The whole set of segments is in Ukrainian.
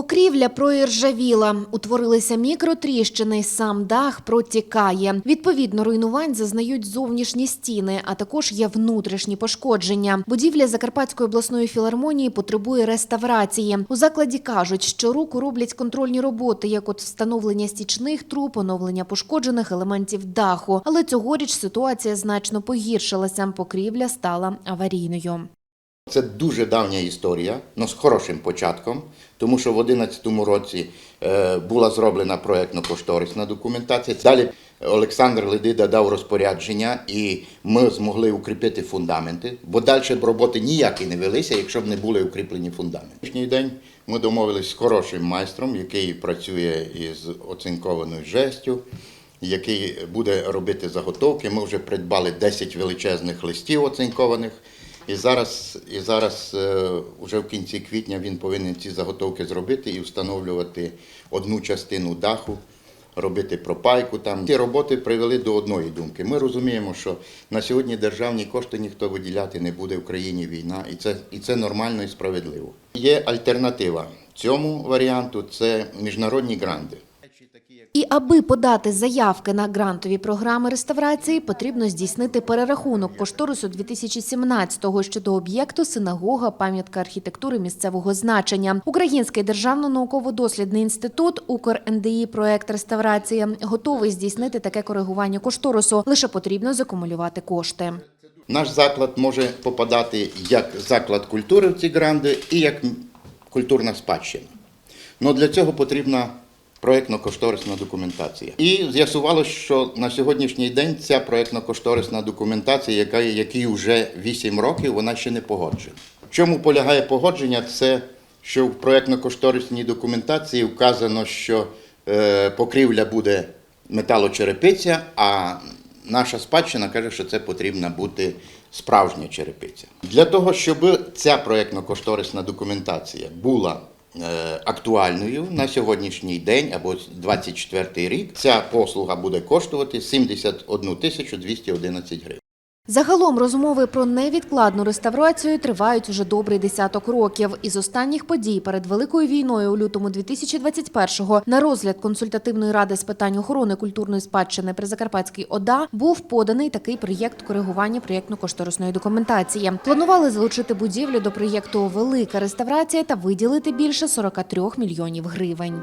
Покрівля проіржавіла, утворилися мікротріщини, сам дах протікає. Відповідно, руйнувань зазнають зовнішні стіни, а також є внутрішні пошкодження. Будівля Закарпатської обласної філармонії потребує реставрації. У закладі кажуть, що руку роблять контрольні роботи, як от встановлення стічних труб, оновлення пошкоджених елементів даху. Але цьогоріч ситуація значно погіршилася. Покрівля стала аварійною. Це дуже давня історія, але з хорошим початком, тому що в 2011 році е, була зроблена проєктно-кошторисна документація. Далі Олександр Ледида дав розпорядження, і ми змогли укріпити фундаменти, бо далі б роботи ніякі не велися, якщо б не були укріплені фундаменти. Сьогоднішній день ми домовились з хорошим майстром, який працює із оцинкованою жестю, який буде робити заготовки. Ми вже придбали 10 величезних листів оцинкованих. І зараз, і зараз е, вже в кінці квітня він повинен ці заготовки зробити і встановлювати одну частину даху, робити пропайку там. Ці роботи привели до одної думки. Ми розуміємо, що на сьогодні державні кошти ніхто виділяти не буде в країні війна, і це, і це нормально і справедливо. Є альтернатива цьому варіанту це міжнародні гранди. І аби подати заявки на грантові програми реставрації, потрібно здійснити перерахунок кошторису 2017-го щодо об'єкту синагога, пам'ятка архітектури місцевого значення. Український державно-науково-дослідний інститут УКРНДІ проект реставрації готовий здійснити таке коригування кошторису. Лише потрібно закумулювати кошти. Наш заклад може попадати як заклад культури в ці гранди і як культурна спадщина. Але для цього потрібна проєктно-кошторисна документація. І з'ясувалося, що на сьогоднішній день ця проєктно-кошторисна документація, яка якій вже 8 років, вона ще не погоджена. В чому полягає погодження? Це що в проєктно-кошторисній документації вказано, що е, покрівля буде металочерепиця, а наша спадщина каже, що це потрібна бути справжня черепиця. Для того, щоб ця проєктно-кошторисна документація була актуальною на сьогоднішній день або 24 рік, ця послуга буде коштувати 71 тисячу 211 гривень. Загалом розмови про невідкладну реставрацію тривають уже добрий десяток років. Із останніх подій перед великою війною у лютому 2021-го на розгляд консультативної ради з питань охорони культурної спадщини при Закарпатській ОДА був поданий такий проєкт коригування проєктно-кошторисної документації. Планували залучити будівлю до проєкту Велика реставрація та виділити більше 43 мільйонів гривень.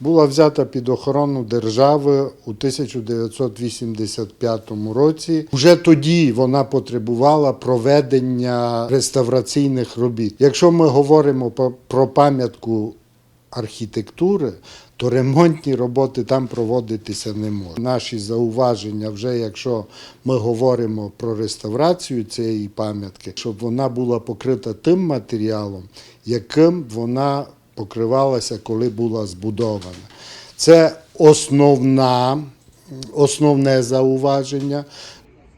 Була взята під охорону держави у 1985 році. Уже тоді вона потребувала проведення реставраційних робіт. Якщо ми говоримо про пам'ятку архітектури, то ремонтні роботи там проводитися не можуть. Наші зауваження, вже якщо ми говоримо про реставрацію цієї пам'ятки, щоб вона була покрита тим матеріалом, яким вона покривалася, коли була збудована. Це основна, основне зауваження.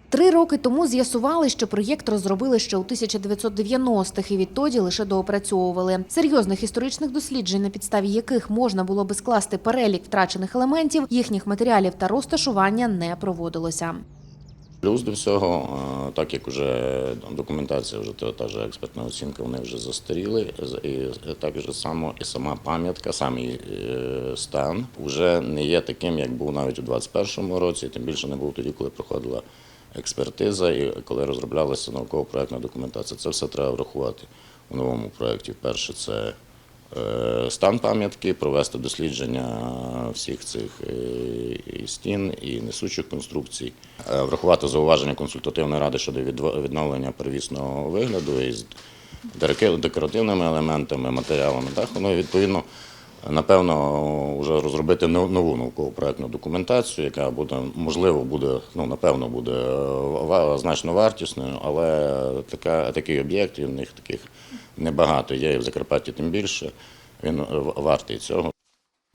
Три роки тому з'ясували, що проєкт розробили ще у 1990-х і відтоді лише доопрацьовували. Серйозних історичних досліджень, на підставі яких можна було би скласти перелік втрачених елементів, їхніх матеріалів та розташування не проводилося. Плюс до всього, е, так як вже документація, вже та, ж експертна оцінка, вони вже застаріли, і так же само і сама пам'ятка, сам е, стан вже не є таким, як був навіть у 2021 році, тим більше не був тоді, коли проходила експертиза і коли розроблялася науково-проектна документація. Це все треба врахувати у новому проєкті. Перше, це е, стан пам'ятки, провести дослідження всіх цих е, і стін і несучих конструкцій, Е, врахувати зауваження консультативної ради щодо відновлення первісного вигляду із декоративними елементами, матеріалами даху. Ну відповідно. Напевно, вже розробити нов- нову науково-проектну документацію, яка буде можливо буде, ну напевно, буде е, значно вартісною, але така, такий об'єкт, в них таких небагато є, і в Закарпатті тим більше. Він е, вартий цього.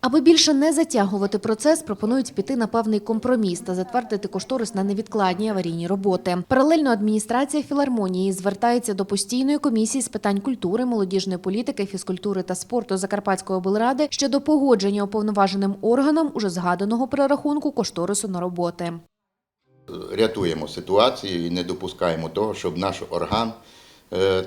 Аби більше не затягувати процес, пропонують піти на певний компроміс та затвердити кошторис на невідкладні аварійні роботи. Паралельно адміністрація філармонії звертається до постійної комісії з питань культури, молодіжної політики, фізкультури та спорту Закарпатської облради щодо погодження уповноваженим органам уже згаданого перерахунку кошторису на роботи. рятуємо ситуацію і не допускаємо того, щоб наш орган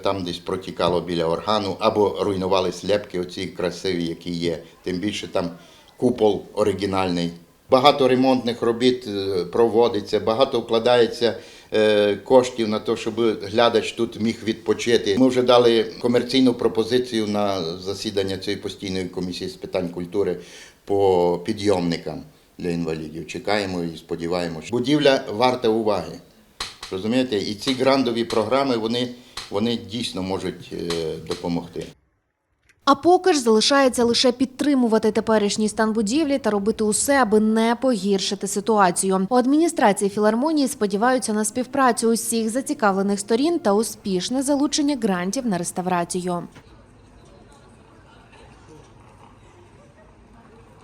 там десь протікало біля органу, або руйнували слепки, оці красиві, які є. Тим більше там купол оригінальний. Багато ремонтних робіт е, проводиться, багато вкладається е, коштів на те, щоб глядач тут міг відпочити. Ми вже дали комерційну пропозицію на засідання цієї постійної комісії з питань культури по підйомникам для інвалідів. Чекаємо і сподіваємося. Будівля варта уваги. Розумієте, і ці грандові програми вони, вони дійсно можуть е, допомогти. А поки ж залишається лише підтримувати теперішній стан будівлі та робити усе, аби не погіршити ситуацію. У адміністрації філармонії сподіваються на співпрацю усіх зацікавлених сторін та успішне залучення грантів на реставрацію.